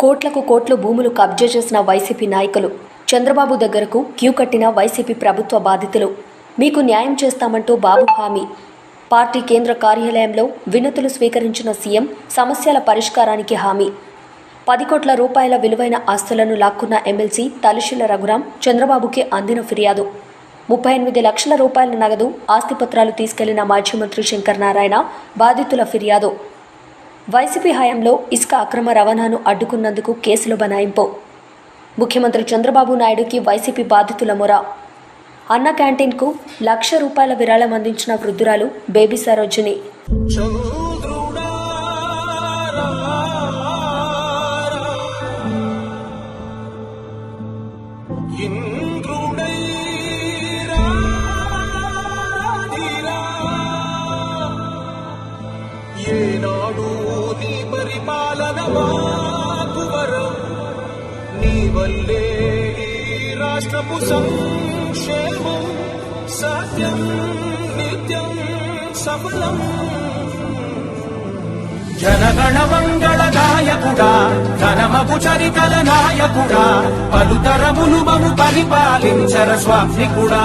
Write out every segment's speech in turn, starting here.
కోట్లకు కోట్లు భూములు కబ్జా చేసిన వైసీపీ నాయకులు. చంద్రబాబు దగ్గరకు క్యూ కట్టిన వైసీపీ ప్రభుత్వ బాధితులు. మీకు న్యాయం చేస్తామంటూ బాబు హామీ. పార్టీ కేంద్ర కార్యాలయంలో వినతులు స్వీకరించిన సీఎం సమస్యల పరిష్కారానికి హామీ. పది కోట్ల రూపాయల విలువైన ఆస్తులను లాక్కున్న ఎమ్మెల్సీ తలిశిల రఘురాం చంద్రబాబుకి అందిన ఫిర్యాదు. ముప్పై ఎనిమిది లక్షల రూపాయల నగదు ఆస్తిపత్రాలు తీసుకెళ్ళిన మాజీ మంత్రి శంకర్ నారాయణ బాధితుల ఫిర్యాదు. వైసీపీ హయాంలో ఇసుక అక్రమ రవాణాను అడ్డుకున్నందుకు కేసులు బనాయింపు. ముఖ్యమంత్రి చంద్రబాబు నాయుడుకి వైసీపీ బాధితుల మొర. అన్న క్యాంటీన్కు లక్ష రూపాయల విరాళం అందించిన వృద్ధురాలు బేబీ సరోజిని. ఏనాడు నీ పరిపాలన మాకు వరం. నీ వల్లే రాష్ట్రపు సంక్షేమం సత్యం నిత్యం సఫలం. జనగణ మంగళ గాయకుడా ఘనమగు చరితల నాయకుడా పలుతరములు మము పరిపాలించర స్వామికుడా.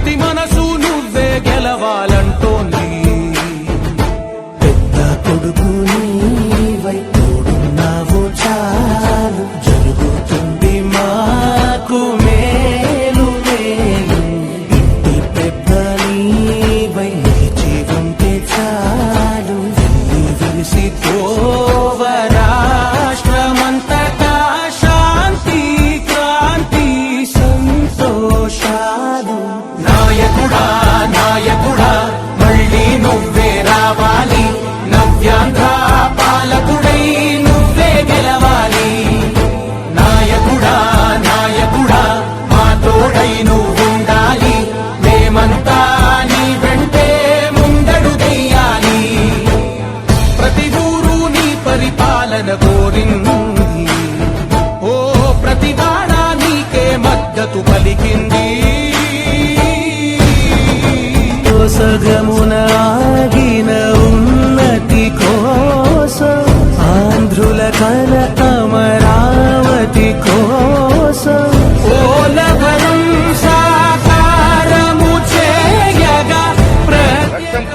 ప్రతి మనసు నువ్వే గెలవాలంటోంది పెద్ద కొడుకు నీవై తోడున్నావు చాలు. జరుగుతుంది మాకు మేలు మేలు. ఇంటి పెద్ద నీవై జీవంతే చాలు. వెళ్ళి విరిసి పోవ నాయకుడా మళ్ళీ నువ్వే రావాలి. నవ్యాంధ్ర పాలకుడై నువ్వే గెలవాలి. నాయకుడా నాయకుడా మా తోడై నువ్వుండాలి. మేమంతా నీ వెంటే ముందడు ముందడుగెయ్యాలి ప్రతి ఊరు నీ పరిపాలన కోరింది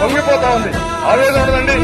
పొంగిపోతా ఉంది. ఆవేదన ఉండదండి.